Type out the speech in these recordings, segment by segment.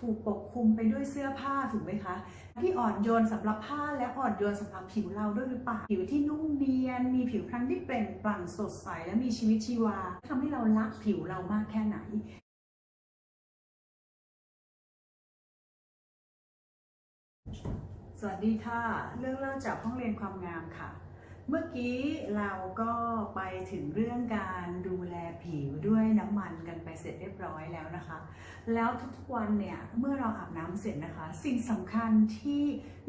ถูกปกคลุมไปด้วยเสื้อผ้าถูกไหมคะ ที่อ่อนโยนสำหรับผ้าและอ่อนโยนสำหรับผิวเราด้วยหรือเปล่าผิวที่นุ่มเนียน มีผิวพรรณที่เปล่งปลั่งสดใสและมีชีวิตชีวาทำให้เรารักผิวเรามากแค่ไหนสวัสดีค่ะ เรื่องเล่าจากห้องเรียนความงามค่ะ เมื่อกี้เราก็ไปถึงเรื่องการดูแลผิวด้วยน้ำมันกันไปเสร็จเรียบร้อยแล้วนะคะ แล้วทุกๆวันเนี่ยเมื่อเราอาบน้ำเสร็จนะคะ สิ่งสำคัญที่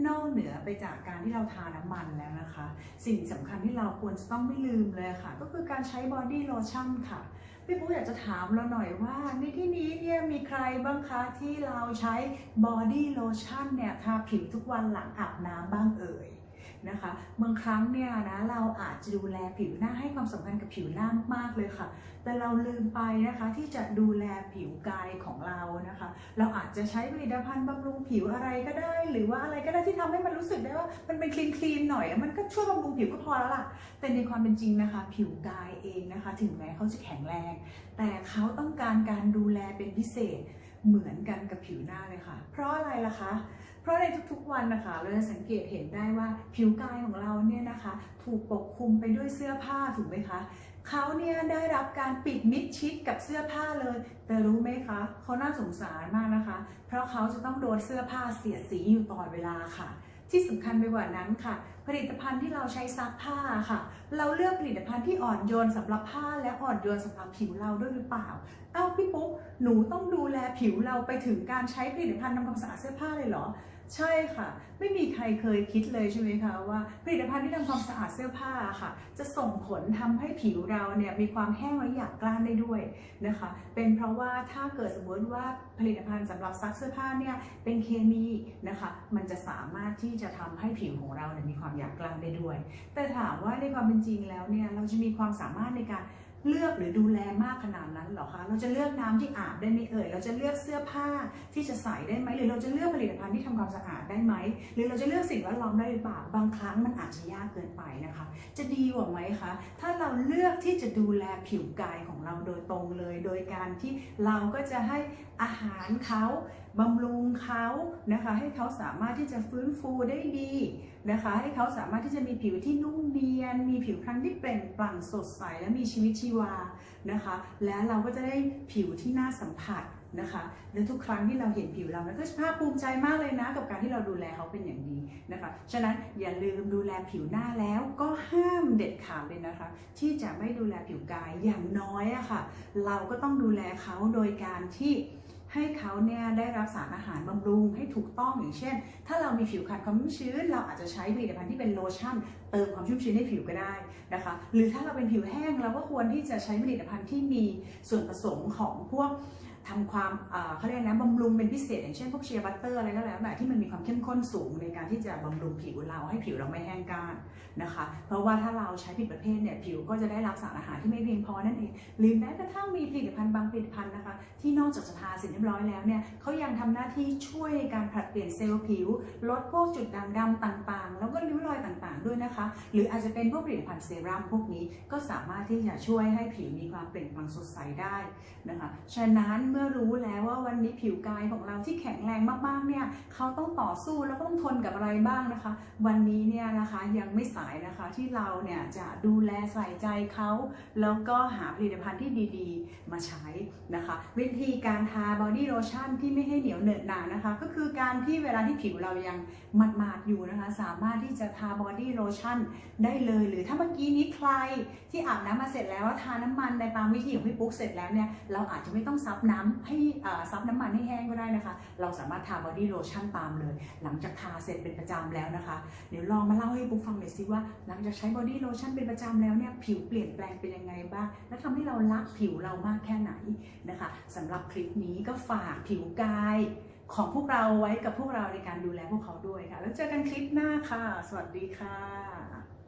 นอกเหนือไปจากการที่เราทาน้ำมันแล้วนะคะ สิ่งสำคัญที่เราควรจะต้องไม่ลืมเลยค่ะ ก็คือการใช้บอดี้โลชั่นค่ะพี่ปุ๊อยากจะถามเราหน่อยว่าในที่นี้เนี่ยมีใครบ้างคะที่เราใช้บอดี้โลชั่นเนี่ยทาผิวทุกวันหลังอาบน้ำบ้างเอ่ย นะคะบางครั้งเนี่ยนะเราอาจจะดูแลผิวหน้าให้ความสำคัญกับผิวหน้ามากๆเลยค่ะ แต่เราลืมไปนะคะที่จะดูแลผิวกายของเรานะคะ เราอาจจะใช้ผลิตภัณฑ์บำรุงผิวอะไรก็ได้ หรือว่าอะไรก็ได้ที่ทำให้มันรู้สึกได้ว่ามันเป็นคลีนคลีนหน่อยมันก็ช่วยบำรุงผิวก็พอแล้วล่ะ แต่ในความเป็นจริงนะคะ ผิวกายเองนะคะ ถึงแม้เขาจะแข็งแรง แต่เขาต้องการการดูแลเป็นพิเศษ เหมือนกันกับผิวหน้าเลยค่ะ เพราะอะไรล่ะคะ เพราะในทุกๆวันนะคะ เราจะสังเกตเห็นได้ว่าผิวกายของเราเนี่ยนะคะ ถูกปกคลุมไปด้วยเสื้อผ้าถูกไหมคะเขาเนี่ยได้รับการปิดมิดชิดกับเสื้อผ้าเลย แต่รู้ไหมคะเขาน่าสงสารมากนะคะ เพราะเขาจะต้องโดนเสื้อผ้าเสียดสีอยู่ตลอดเวลาค่ะ ที่สำคัญไปกว่านั้นค่ะ ผลิตภัณฑ์ที่เราใช้ซักผ้าค่ะ เราเลือกผลิตภัณฑ์ที่อ่อนโยนสำหรับผ้าและอ่อนโยนสำหรับผิวเราด้วยหรือเปล่า เอ้าพี่ปุ๊กหนูต้องดูแลผิวเราไปถึงการใช้ผลิตภัณฑ์ทำความสะอาดเสื้อผ้าเลยเหรอ ใช่ค่ะ ไม่มีใครเคยคิดเลยใช่ไหมคะว่าผลิตภัณฑ์ที่ทำความสะอาดเสื้อผ้าค่ะ จะส่งผลทำให้ผิวเราเนี่ยมีความแห้งและหยาบกร้านได้ด้วยนะคะ เป็นเพราะว่าถ้าเกิดสมมติว่าผลิตภัณฑ์สำหรับซักเสื้อผ้าเนี่ยเป็นเคมีนะคะ มันจะสามารถที่จะทำให้ผิวของเราเนี่ยมีความหยาบกร้านได้ด้วย แต่ถามว่าในความเป็นจริงแล้วเนี่ยเราจะมีความสามารถในการ เลือกหรือดูแลมากขนาดนั้นเหรอคะ เราจะเลือกน้ำที่อาบได้ไหมเอ่ย เราจะเลือกเสื้อผ้าที่จะใส่ได้ไหม หรือเราจะเลือกผลิตภัณฑ์ที่ทำความสะอาดได้ไหม หรือเราจะเลือกสิ่งแวดล้อมได้หรือเปล่า บางครั้งมันอาจจะยากเกินไปนะคะ จะดีกว่าไหมคะ ถ้าเราเลือกที่จะดูแลผิวกายของเราโดยตรงเลย โดยการที่เราก็จะให้อาหารเขา บำรุงเขานะคะให้เขาสามารถที่จะฟื้นฟูได้ดีนะคะให้เขาสามารถที่จะมีผิวที่นุ่มเนียน มีผิวพรรณที่เปล่งปลั่งสดใสและมีชีวิตชีวานะคะ แล้วเราก็จะได้ผิวที่น่าสัมผัสนะคะและทุกครั้งที่เราเห็นผิวเราเนี่ยก็จะภาคภูมิใจมากเลยนะ กับการที่เราดูแลเขาเป็นอย่างดีนะคะฉะนั้นอย่าลืมดูแลผิวหน้าแล้วก็ห้ามเด็ดขาดเลยนะคะ ที่จะไม่ดูแลผิวกายอย่างน้อยอะค่ะ เราก็ต้องดูแลเขาโดยการที่ ให้เขาเนี่ยได้รับสารอาหารบำรุงให้ถูกต้องอย่างเช่น ถ้าเรามีผิวขาดความชุ่มชื้น เราอาจจะใช้ผลิตภัณฑ์ที่เป็นโลชั่น เติมความชุ่มชื้นให้ผิวก็ได้นะคะ หรือถ้าเราเป็นผิวแห้งเราก็ควรที่จะใช้ผลิตภัณฑ์ที่มีส่วนผสมของพวก ทำความเขาเรียกนะบำรุงเป็นพิเศษ อย่างเช่นพวกเชียร์บัตเตอร์อะไรก็แล้วแต่ที่มันมีความเข้มข้นสูงในการที่จะบำรุงผิวเราให้ผิวเราไม่แห้งกร้านนะคะ เพราะว่าถ้าเราใช้ผิดประเภทเนี่ยผิวก็จะได้รับสารอาหารที่ไม่เพียงพอนั่นเองหรือแม้กระทั่งมีผลิตภัณฑ์บางผลิตภัณฑ์นะคะ ที่นอกจากจะทาเสร็จเรียบร้อยแล้วเนี่ยเขายังทำหน้าที่ช่วยในการผลัดเปลี่ยนเซลล์ผิว ลดพวกจุดด่างดำต่างๆ แล้วก็ริ้วรอยต่างๆ ด้วยนะคะ หรืออาจจะเป็นพวกผลิตภัณฑ์เซรั่มพวกนี้ก็สามารถที่จะช่วยให้ผิวมีความเปล่งปลั่งสดใสได้นะคะฉะนั้นเมื่อรู้แล้วว่าวันนี้ผิวกายของเราที่แข็งแรงมากๆเนี่ยเขาต้องต่อสู้แล้วก็ต้องทนกับอะไรบ้างนะคะ วันนี้เนี่ยนะคะยังไม่สายนะคะที่เราเนี่ยจะดูแลใส่ใจเขาแล้วก็หาผลิตภัณฑ์ที่ดีๆ มาใช้นะคะ วิธีการทาบอดี้โลชั่นที่ไม่ให้เหนียวเหนอะหนานะคะ ก็คือการที่เวลาที่ผิวเรายังหมาดๆอยู่นะคะ สามารถที่จะทาบอดี้โลชั่นได้เลยหรือถ้าเมื่อกี้นี้ใครที่อาบน้ำมาเสร็จแล้วทาน้ำมันในตามวิธีของพี่ปุ๊กเสร็จแล้วเนี่ยเราอาจจะไม่ต้องซับน้ำให้ซับน้ำมันให้แห้งก็ได้นะคะ เราสามารถทาบอดี้โลชั่นตามเลย หลังจากทาเสร็จเป็นประจำแล้วนะคะ เดี๋ยวลองมาเล่าให้ปุ๊กฟังหน่อยสิว่าหลังจากใช้บอดี้โลชั่นเป็นประจำแล้วเนี่ยผิวเปลี่ยนแปลงเป็นยังไงบ้าง และทำให้เรารักผิวเรามากแค่ไหนนะคะสำหรับคลิปนี้ก็ฝากผิวกายของพวกเราไว้กับพวกเราในการดูแลพวกเขาด้วยค่ะ แล้วเจอกันคลิปหน้าค่ะ สวัสดีค่ะ